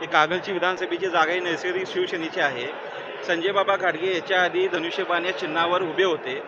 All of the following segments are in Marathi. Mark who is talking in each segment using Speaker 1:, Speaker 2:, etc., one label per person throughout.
Speaker 1: ही कागलची विधानसभेची जागा ही नैसर्गिक शिवसेनेची आहे. संजय बाबा गाडगे याच्या आधी धनुष्यबाण या चिन्हावर उभे होते.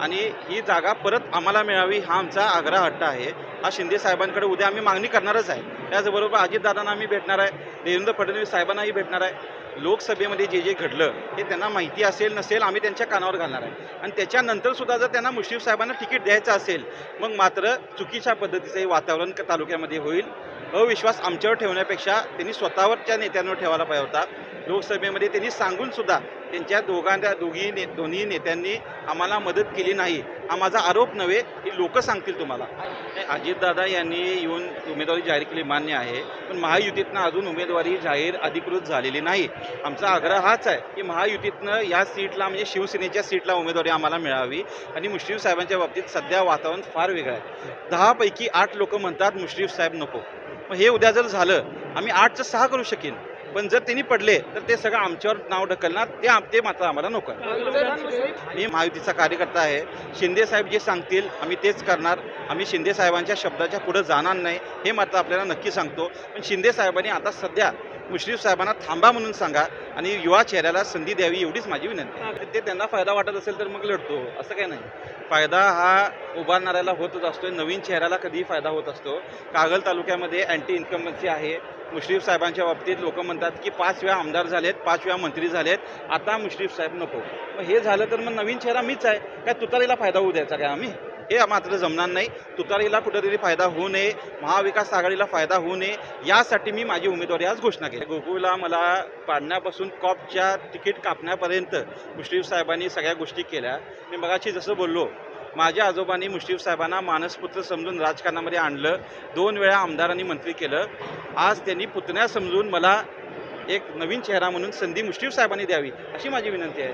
Speaker 1: आणि ही जागा परत आम्हाला मिळावी हा आमचा आग्रह हट्ट आहे. हा शिंदे साहेबांकडे उद्या आम्ही मागणी करणारच आहे. त्याचबरोबर अजितदादांना आम्ही भेटणार आहे. देवेंद्र फडणवीस साहेबांनाही भेटणार आहे. लोकसभेमध्ये जे जे घडलं हे त्यांना माहिती असेल नसेल आम्ही त्यांच्या कानावर घालणार आहे. आणि त्याच्यानंतरसुद्धा जर त्यांना मुश्रीफ साहेबांना तिकीट द्यायचं असेल मग मात्र चुकीच्या पद्धतीचं हे वातावरण तालुक्यामध्ये होईल. अविश्वास आमच्यावर ठेवण्यापेक्षा त्यांनी स्वतःवरच्या नेत्यांवर ठेवायला पाहिजे होता. लोकसभेमध्ये त्यांनी सांगून सुद्धा त्यांच्या दोघांच्या दोघी ने दोन्ही नेत्यांनी आम्हाला मदत केली नाही. हा माझा आरोप नव्हे हे लोक सांगतील तुम्हाला. हे अजितदादा यांनी येऊन उमेदवारी जाहीर केली मान्य आहे पण महायुतीतनं अजून उमेदवारी जाहीर अधिकृत झालेली नाही. आमचा आग्रह हाच आहे की महायुतीतनं या सीटला म्हणजे शिवसेनेच्या सीटला उमेदवारी आम्हाला मिळावी आणि मुश्रीफ साहेबांच्या बाबतीत सध्या वातावरण फार वेगळं आहे. दहापैकी आठ लोक म्हणतात मुश्रीफ साहेब नको. मग हे उद्या जर झालं आम्ही आठचं सहा करू शकेन. पण जर त्यांनी पडले तर ते सगळं आमच्यावर नाव ढकलणार ते आम- ते मात्र आम्हाला नको मी महायुतीचा कार्यकर्ता आहे. शिंदे साहेब जे सांगतील आम्ही तेच करणार. आम्ही शिंदे साहेबांच्या शब्दाच्या पुढे जाणार नाही हे मात्र आपल्याला नक्की सांगतो. पण शिंदे साहेबांनी आता सध्या मुश्रीफ साहेबांना थांबा म्हणून सांगा आणि युवा चेहऱ्याला संधी द्यावी एवढीच माझी विनंती आहे. ते त्यांना फायदा वाटत असेल तर मग लढतो असं काही नाही. फायदा हा उभारणाऱ्याला होतच असतो नवीन चेहऱ्याला कधीही फायदा होत असतो. कागल तालुक्यामध्ये अँटी इन्कमन्सी आहे. मुश्रीफ साहेबांच्या बाबतीत लोक म्हणतात की पाच वेळा आमदार झालेत पाच वेळा मंत्री झालेत आता मुश्रीफ साहेब नको. मग हे झालं तर मग नवीन चेहरा मीच आहे. काय तुतारीला फायदा होऊ द्यायचा काय आम्ही? हे मात्र जमणार नाही. तुतारीला कुठेतरी फायदा होऊ नये. महाविकास आघाडीला फायदा होऊ नये. यासाठी मी माझी उमेदवारी आज घोषणा केली. गोकुळला मला पाडण्यापासून कॉपच्या तिकीट कापण्यापर्यंत मुश्रीफ साहेबांनी सगळ्या गोष्टी केल्या. मी मगाशी जसं बोललो माझ्या आजोबांनी मुश्रीफ साहेबांना मानसपुत्र समजून राजकारणामध्ये आणलं. दोन वेळा आमदारांनी मंत्री केलं. आज त्यांनी पुतण्या समजून मला एक नवीन चेहरा म्हणून संधी मुश्रीफ साहेबांनी द्यावी अशी माझी विनंती आहे.